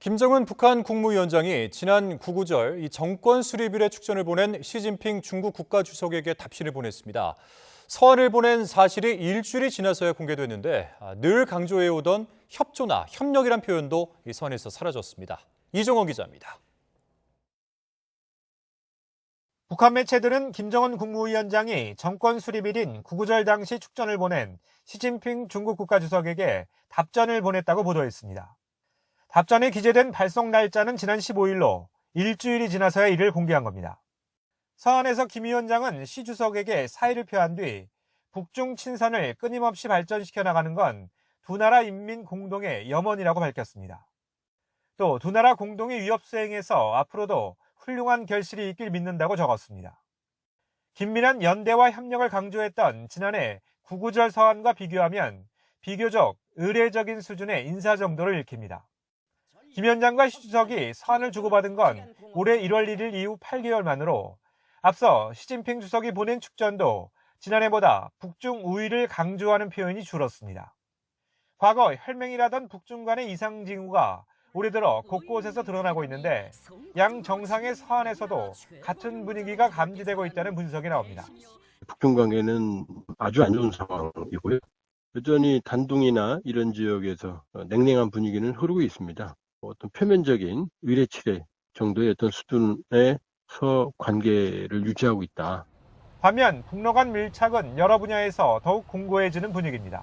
김정은 북한 국무위원장이 지난 구구절 이 정권 수립일에 축전을 보낸 시진핑 중국 국가주석에게 답신을 보냈습니다. 서한을 보낸 사실이 일주일이 지나서야 공개됐는데 아, 늘 강조해오던 협조나 협력이란 표현도 이 서한에서 사라졌습니다. 이종원 기자입니다. 북한 매체들은 김정은 국무위원장이 정권 수립일인 구구절 당시 축전을 보낸 시진핑 중국 국가주석에게 답전을 보냈다고 보도했습니다. 답전에 기재된 발송 날짜는 지난 15일로 일주일이 지나서야 이를 공개한 겁니다. 서한에서 김 위원장은 시 주석에게 사의를 표한 뒤 북중 친선을 끊임없이 발전시켜 나가는 건 두 나라 인민 공동의 염원이라고 밝혔습니다. 또 두 나라 공동의 위협 수행에서 앞으로도 훌륭한 결실이 있길 믿는다고 적었습니다. 긴밀한 연대와 협력을 강조했던 지난해 구구절 서한과 비교하면 비교적 의례적인 수준의 인사 정도를 읽힙니다. 김 위원장과 시 주석이 서한을 주고받은 건 올해 1월 1일 이후 8개월 만으로 앞서 시진핑 주석이 보낸 축전도 지난해보다 북중 우위를 강조하는 표현이 줄었습니다. 과거 혈맹이라던 북중 간의 이상 징후가 올해 들어 곳곳에서 드러나고 있는데 양 정상의 서한에서도 같은 분위기가 감지되고 있다는 분석이 나옵니다. 북중 관계는 아주 안 좋은 상황이고요. 여전히 단둥이나 이런 지역에서 냉랭한 분위기는 흐르고 있습니다. 어떤 표면적인 의례치레 정도의 어떤 수준에서 관계를 유지하고 있다. 반면 북러 간 밀착은 여러 분야에서 더욱 공고해지는 분위기입니다.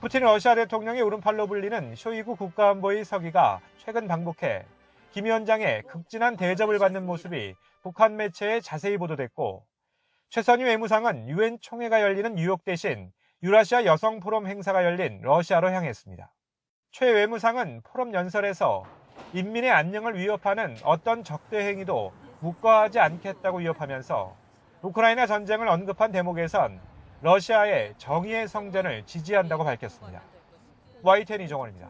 푸틴 러시아 대통령의 오른팔로 불리는 쇼이구 국가안보의 서기가 최근 방북해 김 위원장의 극진한 대접을 받는 모습이 북한 매체에 자세히 보도됐고 최선희 외무상은 유엔 총회가 열리는 뉴욕 대신 유라시아 여성 포럼 행사가 열린 러시아로 향했습니다. 최 외무상은 포럼 연설에서 인민의 안녕을 위협하는 어떤 적대 행위도 묵과하지 않겠다고 위협하면서 우크라이나 전쟁을 언급한 대목에선 러시아의 정의의 성전을 지지한다고 밝혔습니다. YTN 이종원입니다.